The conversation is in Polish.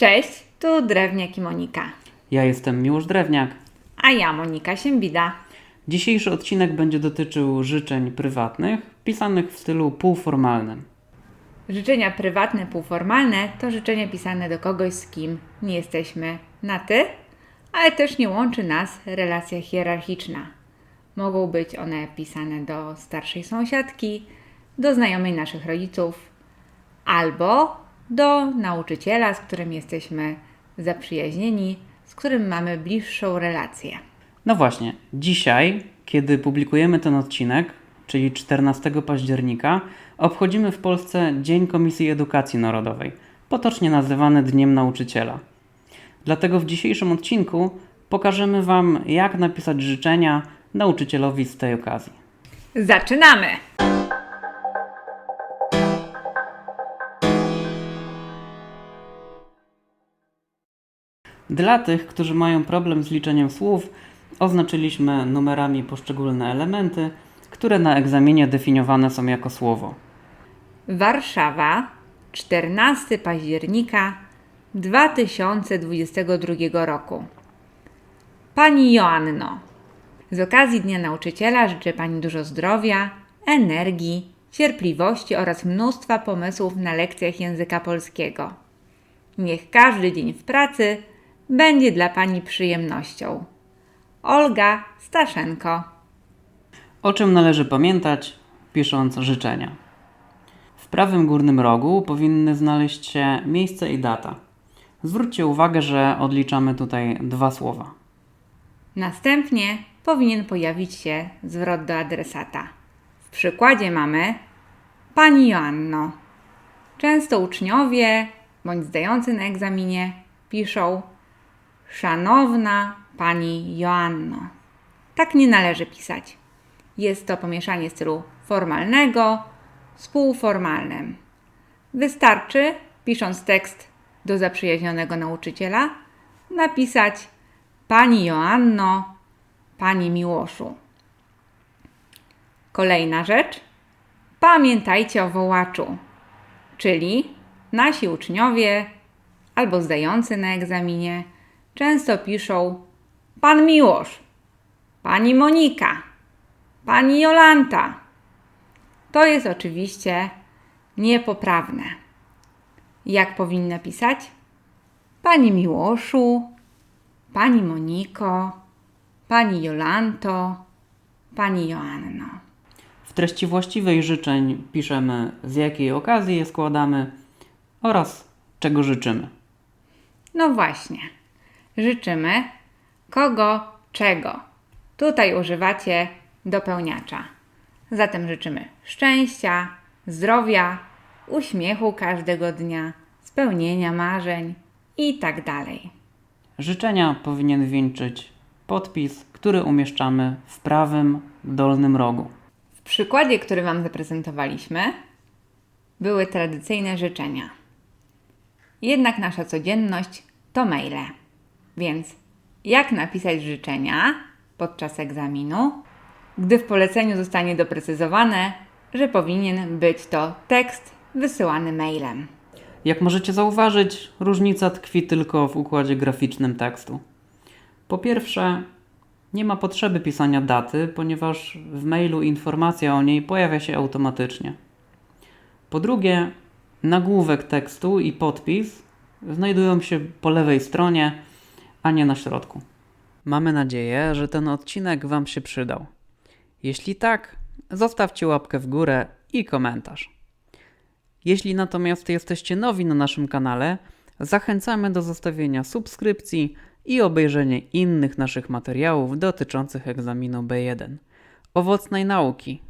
Cześć, tu Drewniak i Monika. Ja jestem Miłosz Drewniak. A ja Monika Siembida. Dzisiejszy odcinek będzie dotyczył życzeń prywatnych, pisanych w stylu półformalnym. Życzenia prywatne, półformalne to życzenia pisane do kogoś, z kim nie jesteśmy na ty, ale też nie łączy nas relacja hierarchiczna. Mogą być one pisane do starszej sąsiadki, do znajomej naszych rodziców, albo do nauczyciela, z którym jesteśmy zaprzyjaźnieni, z którym mamy bliższą relację. No właśnie, dzisiaj, kiedy publikujemy ten odcinek, czyli 14 października, obchodzimy w Polsce Dzień Komisji Edukacji Narodowej, potocznie nazywany Dniem Nauczyciela. Dlatego w dzisiejszym odcinku pokażemy Wam, jak napisać życzenia nauczycielowi z tej okazji. Zaczynamy! Dla tych, którzy mają problem z liczeniem słów, oznaczyliśmy numerami poszczególne elementy, które na egzaminie definiowane są jako słowo. Warszawa, 14 października 2022 roku. Pani Joanno, z okazji Dnia Nauczyciela życzę Pani dużo zdrowia, energii, cierpliwości oraz mnóstwa pomysłów na lekcjach języka polskiego. Niech każdy dzień w pracy będzie dla Pani przyjemnością. Olga Staszenko. O czym należy pamiętać, pisząc życzenia? W prawym górnym rogu powinny znaleźć się miejsce i data. Zwróćcie uwagę, że odliczamy tutaj dwa słowa. Następnie powinien pojawić się zwrot do adresata. W przykładzie mamy Pani Joanno. Często uczniowie bądź zdający na egzaminie piszą Szanowna Pani Joanno. Tak nie należy pisać. Jest to pomieszanie stylu formalnego z półformalnym. Wystarczy, pisząc tekst do zaprzyjaźnionego nauczyciela, napisać Pani Joanno, Pani Miłoszu. Kolejna rzecz. Pamiętajcie o wołaczu, czyli nasi uczniowie albo zdający na egzaminie często piszą Pan Miłosz, Pani Monika, Pani Jolanta. To jest oczywiście niepoprawne. Jak powinna pisać? Pani Miłoszu, Pani Moniko, Pani Jolanto, Pani Joanno. W treści właściwej życzeń piszemy z jakiej okazji je składamy oraz czego życzymy. No właśnie. Życzymy kogo, czego. Tutaj używacie dopełniacza. Zatem życzymy szczęścia, zdrowia, uśmiechu każdego dnia, spełnienia marzeń i tak dalej. Życzenia powinien wieńczyć podpis, który umieszczamy w prawym dolnym rogu. W przykładzie, który Wam zaprezentowaliśmy, były tradycyjne życzenia. Jednak nasza codzienność to maile. Więc jak napisać życzenia podczas egzaminu, gdy w poleceniu zostanie doprecyzowane, że powinien być to tekst wysyłany mailem? Jak możecie zauważyć, różnica tkwi tylko w układzie graficznym tekstu. Po pierwsze, nie ma potrzeby pisania daty, ponieważ w mailu informacja o niej pojawia się automatycznie. Po drugie, nagłówek tekstu i podpis znajdują się po lewej stronie, a nie na środku. Mamy nadzieję, że ten odcinek Wam się przydał. Jeśli tak, zostawcie łapkę w górę i komentarz. Jeśli natomiast jesteście nowi na naszym kanale, zachęcamy do zostawienia subskrypcji i obejrzenia innych naszych materiałów dotyczących egzaminu B1. Owocnej nauki!